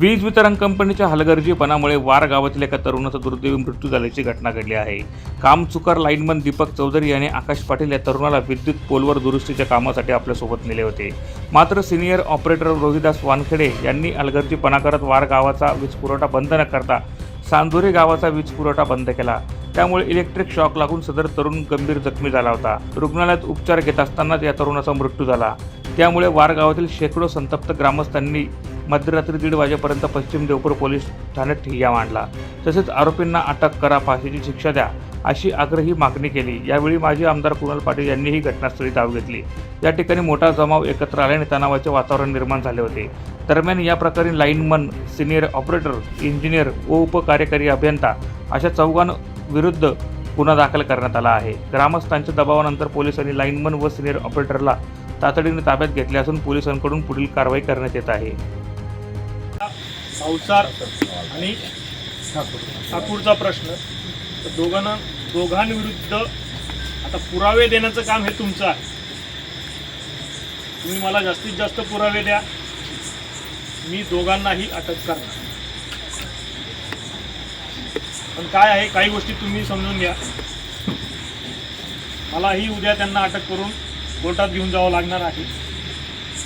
वीज वितरण कंपनीच्या हलगर्जीपणामुळे वार गावातील एका तरुणाचा दुर्दैवी मृत्यू झाल्याची घटना घडली आहे. कामचुकार लाईनमन दीपक चौधरी याने आकाश पाटील या तरुणाला विद्युत पोलवर दुरुस्तीच्या कामासाठी आपल्यासोबत नेले होते. मात्र सिनियर ऑपरेटर रोहिदास वानखेडे यांनी हलगर्जीपणा करत वार गावाचा वीज पुरवठा बंद न करता सांदोरे गावाचा वीज पुरवठा बंद केला. त्यामुळे इलेक्ट्रिक शॉक लागून सदर तरुण गंभीर जखमी झाला होता. रुग्णालयात उपचार घेत असतानाच या तरुणाचा मृत्यू झाला. त्यामुळे वार गावातील शेकडो संतप्त ग्रामस्थांनी मध्यरात्री दीड वाजेपर्यंत पश्चिम देवपूर पोलीस ठाण्यात ठिय्या मांडला. तसेच आरोपींना अटक करा फाशीची शिक्षा द्या अशी आग्रही मागणी केली. यावेळी माजी आमदार कुणाल पाटील यांनीही घटनास्थळी धाव घेतली. या ठिकाणी मोठा जमाव एकत्र आल्याने तणावाचे वातावरण निर्माण झाले होते. दरम्यान या प्रकरणी लाईनमन सिनियर ऑपरेटर इंजिनियर व उपकार्यकारी अभियंता अशा चौघांविरुद्ध गुन्हा दाखल करण्यात आला आहे. ग्रामस्थांच्या दबावानंतर पोलिसांनी लाईनमन व सिनियर ऑपरेटरला तातडीने ताब्यात घेतले असून पोलिसांकडून पुढील कारवाई करण्यात येत आहे. भावसार आणि ठाकूरचा प्रश्न. तर दोघांना दोघांविरुद्ध आता पुरावे देण्याचं काम हे तुमचं आहे. तुम्ही मला जास्तीत जास्त पुरावे द्या. मी दोघांनाही अटक करणार. पण काय आहे काही गोष्टी तुम्ही समजून घ्या. मलाही उद्या त्यांना अटक करून कोर्टात घेऊन जावं लागणार आहे.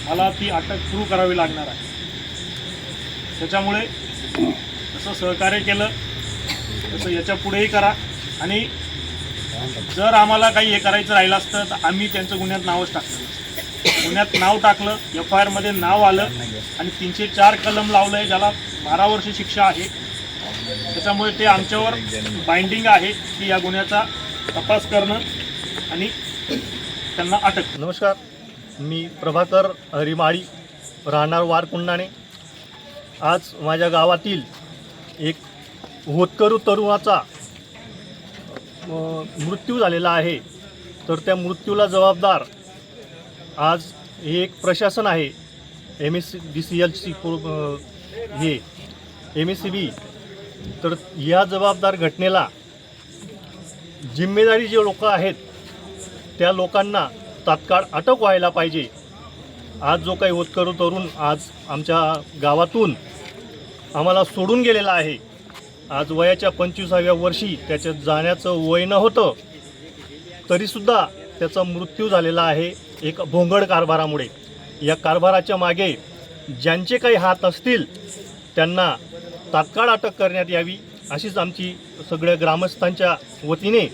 मला ती अटक सुरू करावी लागणार आहे. त्याच्यामुळे जसं सहकार्य केलं तसं याच्या पुढेही करा. आणि जर आम्हाला काही हे करायचं राहिलं असतं तर आम्ही त्यांचं गुन्ह्यात नावच टाकलं. गुन्ह्यात नाव टाकलं एफ आय आरमध्ये नाव आलं आणि तीनशे चार कलम लावलं आहे ज्याला बारा वर्ष शिक्षा आहे. त्याच्यामुळे ते आमच्यावर बाइंडिंग आहे की या गुन्ह्याचा तपास करणं आणि त्यांना अटक. नमस्कार मी प्रभाकर हरिमाळी राहणार वारकुंडाणे आज माझ्या गावातील एक होतकरू तरुणाचा मृत्यू झालेला आहे. तर त्या मृत्यूला जबाबदार आज हे एक प्रशासन आहे. M S D C L C हे एम एस सी बी तर या जबाबदार घटनेला जिम्मेदारी जे लोक आहेत त्या लोकांना तात्काळ अटक व्हायला पाहिजे. आज जो काही होतकरू तरुण आज आमच्या गावातून आम्हाला सोडून गेलेला आहे. आज वयाच्या पंचवीसाव्या वर्षी त्याच्या जाण्याचं वय न होतं तरीसुद्धा त्याचा मृत्यू झालेला आहे एक भोंगड कारभारामुळे. या कारभाराच्या मागे ज्यांचे काही हात असतील त्यांना तात्काळ अटक करण्यात यावी अशीच आमची सगळ्या ग्रामस्थांच्या वतीने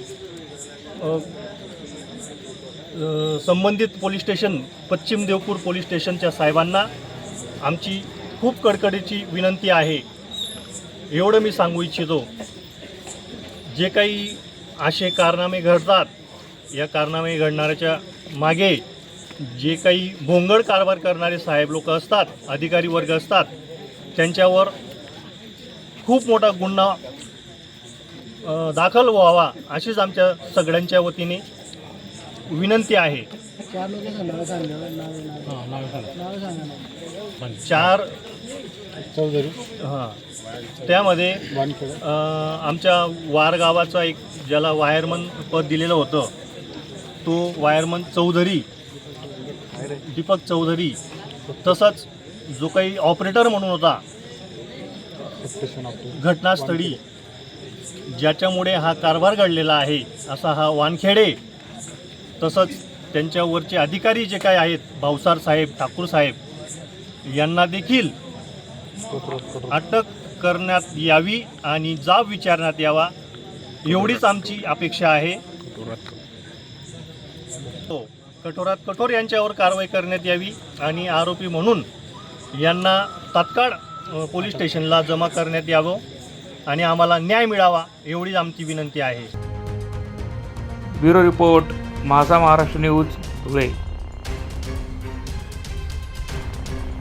संबंधित पोलीस स्टेशन पश्चिम देवपूर पोलीस स्टेशनच्या साहेबांना आमची खूप कडकडीची विनंती आहे. एवढं मी सांगू इच्छितो. जे काही असे कारनामे घडतात या कारनामे घडणाऱ्याच्या मागे जे काही भोंगड कारभार करणारे साहेब लोक असतात अधिकारी वर्ग असतात त्यांच्यावर खूप मोठा गुन्हा दाखल व्हावा अशीच आमच्या सगळ्यांच्या वतीने विनंती आहे. चार लोकांचं नाव सांगा? नाव नाव सांगा. ना. चार चौधरी. हां. त्यामध्ये वानखेडे. अ, आमच्या वार गावाचा एक ज्याला वायरमन पद दिलेलं होतं तो वायरमन चौधरी दीपक चौधरी तसंच जो काही ऑपरेटर म्हणून होता घटनास्थळी ज्याच्यामुळे हा कारभार घडलेला आहे असा हा वानखेडे तसंच त्यांच्यावरचे अधिकारी जे काय आहेत भावसार साहेब ठाकूर साहेब यांना देखील अटक करण्यात यावी आणि जाब विचारण्यात यावा एवढीच आमची अपेक्षा आहे. हो, कठोरात कठोर यांच्यावर कारवाई करण्यात यावी आणि आरोपी म्हणून यांना तात्काळ पोलीस स्टेशनला जमा करण्यात यावं आणि आम्हाला न्याय मिळावा एवढीच आमची विनंती आहे. Bureau report. माझा महाराष्ट्र न्यूज धुळे